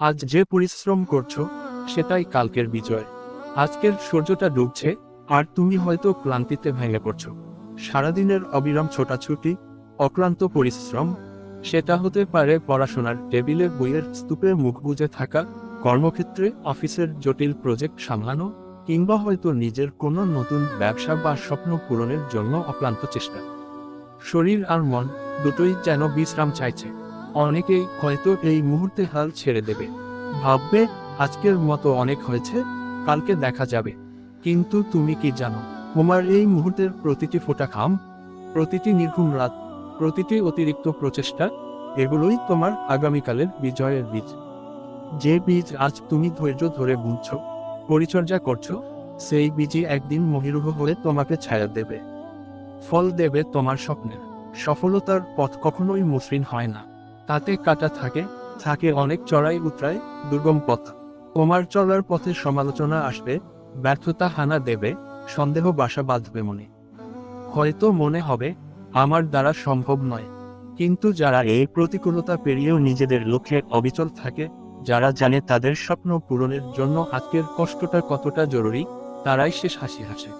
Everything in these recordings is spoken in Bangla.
আজ যে পরিশ্রম করছ, সেটাই কালকের বিজয়। আজকের সূর্যটা ডুবছে, আর তুমি হয়তো ক্লান্তিতে ভেঙে পড়ছো। সারাদিনের অবিরাম ছোটাছুটি, অক্লান্ত পরিশ্রম, সেটা হতে পারে পড়াশোনার টেবিলে বইয়ের স্তূপে মুখ বুজে থাকা, কর্মক্ষেত্রে অফিসের জটিল প্রজেক্ট সামলানো, কিংবা হয়তো নিজের কোনো নতুন ব্যবসা বা স্বপ্ন পূরণের জন্য অক্লান্ত চেষ্টা। শরীর আর মন দুটোই যেন বিশ্রাম চাইছে। অনেকেই হয়তো এই মুহূর্তে হাল ছেড়ে দেবে। ভাববে, আজকের মতো অনেক হয়েছে, কালকে দেখা যাবে। কিন্তু তুমি কি জানো তোমার এই মুহূর্তের প্রতিটি ফোঁটা খাম প্রতিটি নির্ঘুম রাত, প্রতিটি অতিরিক্ত প্রচেষ্টা, এগুলোই তোমার আগামীকালের বিজয়ের বীজ। যে বীজ আজ তুমি ধৈর্য ধরে বুনছ, পরিচর্যা করছ, সেই বীজই একদিন মহিরুহ হয়ে তোমাকে ছায়া দেবে। ফল দেবে তোমার স্বপ্নের, সফলতার পথ কখনোই মসৃণ হয় না। তাতে কাটা থাকে থাকে অনেক চড়াই উতরাই দুর্গম পথ। তোমার চলার পথে সমালোচনা আসবে, ব্যর্থতা হানা দেবে, সন্দেহ বাসা বাঁধবে মনে। হয়তো মনে হবে, আমার দ্বারা সম্ভব নয়। কিন্তু যারা এই প্রতিকূলতা পেরিয়েও নিজেদের লক্ষ্যে অবিচল থাকে, যারা জানে তাদের স্বপ্ন পূরণের জন্য আজকের কষ্টটা কতটা জরুরি, তারাই শেষ হাসি হাসে।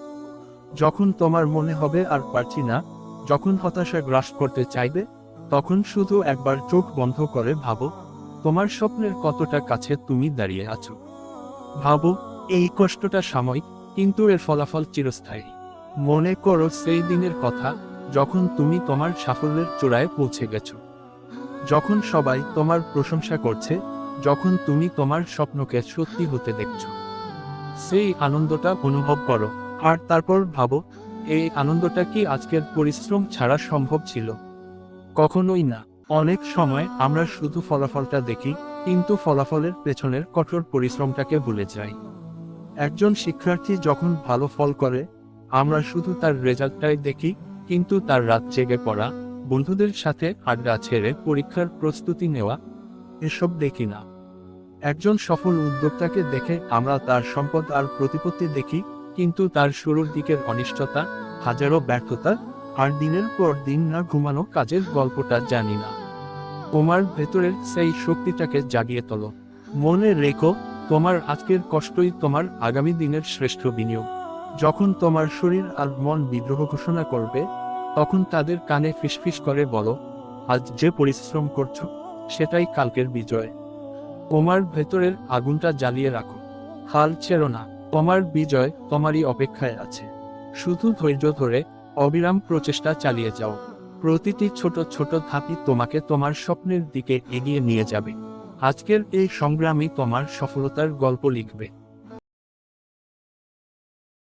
যখন তোমার মনে হবে আর পারছি না, যখন হতাশা গ্রাস করতে চাইবে তখন শুধু একবার চোখ বন্ধ করে ভাবো, তোমার স্বপ্নের কতটা কাছে তুমি দাঁড়িয়ে আছো। ভাবো, এই কষ্টটা সাময়িক, কিন্তু এর ফলাফল চিরস্থায়ী। মনে করো সেই দিনের কথা, যখন তুমি তোমার সাফল্যের চূড়ায় পৌঁছে গেছো। যখন সবাই তোমার প্রশংসা করছে, যখন তুমি তোমার স্বপ্নকে সত্যি হতে দেখছ। সেই আনন্দটা অনুভব করো, আর তারপর ভাবো, এই আনন্দটা কি আজকের পরিশ্রম ছাড়া সম্ভব ছিল? কখনোই না। অনেক সময় আমরা শুধু ফলাফলটা দেখি, কিন্তু ফলাফলের পেছনের কঠোর পরিশ্রমটাকে ভুলে যাই। একজন শিক্ষার্থী যখন ভালো ফল করে, আমরা শুধু তার রেজাল্টটাই দেখি, কিন্তু তার রাত জেগে পড়া, বন্ধুদের সাথে আড্ডা ছেড়ে পরীক্ষার প্রস্তুতি নেওয়া, এসব দেখি না। একজন সফল উদ্যোক্তাকে দেখে আমরা তার সম্পদ আর প্রতিপত্তি দেখি, কিন্তু তার শুরুর দিকের অনিষ্টতা হাজারো ব্যর্থতা আর দিনের পর দিন না ঘুমানো কাজের গল্পটা জানি না। তোমার ভেতরের সেই শক্তিটাকে জাগিয়ে তোলো। মনে রেখো, তোমার আজকের কষ্টই তোমার আগামী দিনের শ্রেষ্ঠ বিনিয়োগ। যখন তোমার শরীর আর মন বিদ্রোহ ঘোষণা করবে, তখন তাদের কানে ফিসফিস করে বলো, আজ যে পরিশ্রম করছ, সেটাই কালকের বিজয়। তোমার ভেতরের আগুনটা জ্বালিয়ে রাখো। হাল ছেড়ো না, তোমার বিজয় তোমারই অপেক্ষায় আছে। শুধু ধৈর্য ধরে অবিরাম প্রচেষ্টা চালিয়ে যাও। প্রতিটি ছোট ছোট ধাপই তোমাকে তোমার স্বপ্নের দিকে এগিয়ে নিয়ে যাবে। আজকের এই সংগ্রামই তোমার সফলতার গল্প লিখবে।